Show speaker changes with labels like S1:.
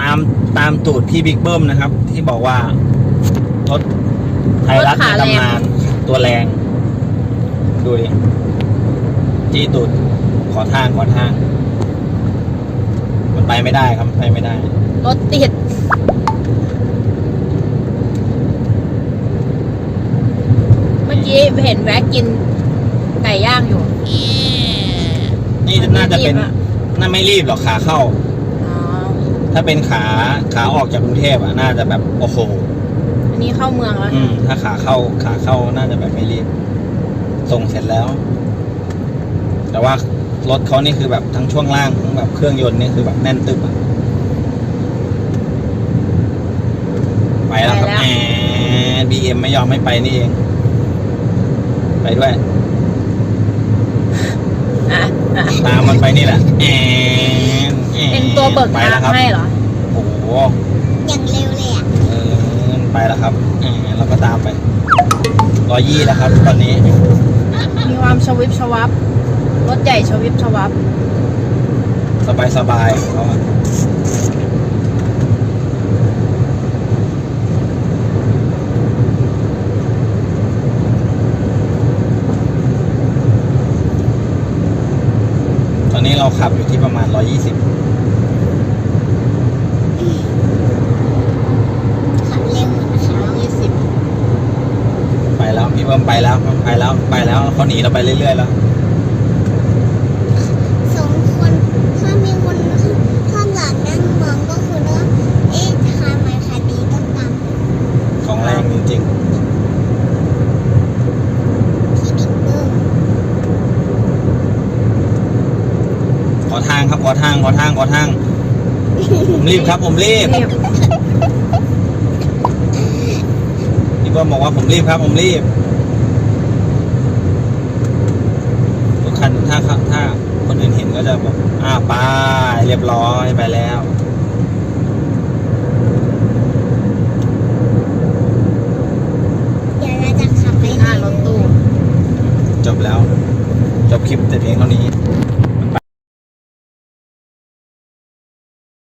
S1: ตามตามตูดพี่บิ๊กเบิ้มนะครับ ที่บอกว่ารถไทยรัฐในตำนานตัวแรง ดูดิจี้ตูดขอทางขอทาง มันไปไม่ได้ครับไปไม่ได้
S2: รถติดเมื่อกี้เห็นแวะกินไก่ย่างอยู่
S1: นี่น่าจะเป็น
S2: รีบอะ
S1: น่าไม่รีบหรอกขาเข้า
S2: อ๋อ
S1: ถ้าเป็นขาขาออกจากกรุงเทพอะน่าจะแบบโอ้โห
S2: อันนี้เข้าเมืองแล้ว
S1: อืม ถ้าขาเข้าขาเข้าน่าจะแบบไม่รีบ ส่งเสร็จแล้ว แต่ว่ารถเขานี่คือแบบทั้งช่วงล่างทั้งแบบเครื่องยนต์นี่คือแบบแน่นตึบอะไปแล้วครับแหมบีเอ็มไม่ยอมไม่ไปนี่เอง ไปด้วย
S2: อะอะ
S1: ตามมันไปนี่แหละแหมแหม
S2: เป็น ตัวเบิก
S1: ไป
S2: ทา
S1: แล้
S2: ง
S1: วครับ
S2: ให้เหรอ
S1: โอ้โห
S3: อย่างเร็วเลยอะ
S1: เออไปแล้วครับแหมเราก็ตามไปร้อยยี่แล้วครับ ตอนนี้
S2: มีความชวิบชวับ รถใหญ่ชวิบชวับ
S1: สบายสบายๆของเขาอะตอนนี้เราขับอยู่ที่ประมาณ 120
S3: ขับเร็วเหมือนเขา
S2: 20
S1: ไปแล้ว พี่เบิ้มไปแล้วไปแล้วไปแล้วเขาหนีเราไปเรื่อยๆแล้ว
S3: สองคนถ้ามีคนข้างหลังนั่งมองก็คือว่าเอ๊ะทำไมคดีต้องตาม
S1: ของแรงจริง
S3: พี่บิ๊กเบิ้ม
S1: ๆขอทางครับขอทางขอทางขอทางผมรีบครับผมรีบ
S2: รีบ
S1: พี่เบิ้มบอกว่าผมรีบครับ ผมรีบทุกคันถ้าถ้าคนอื่นเห็นก็จะบอกอ้าวไปเรียบร้อยไปแล้ว
S3: เดี๋ยวเราจะขับไป
S2: หน้ารถตู้
S1: จบแล้ว จบคลิปแต่เพียงเท่านี้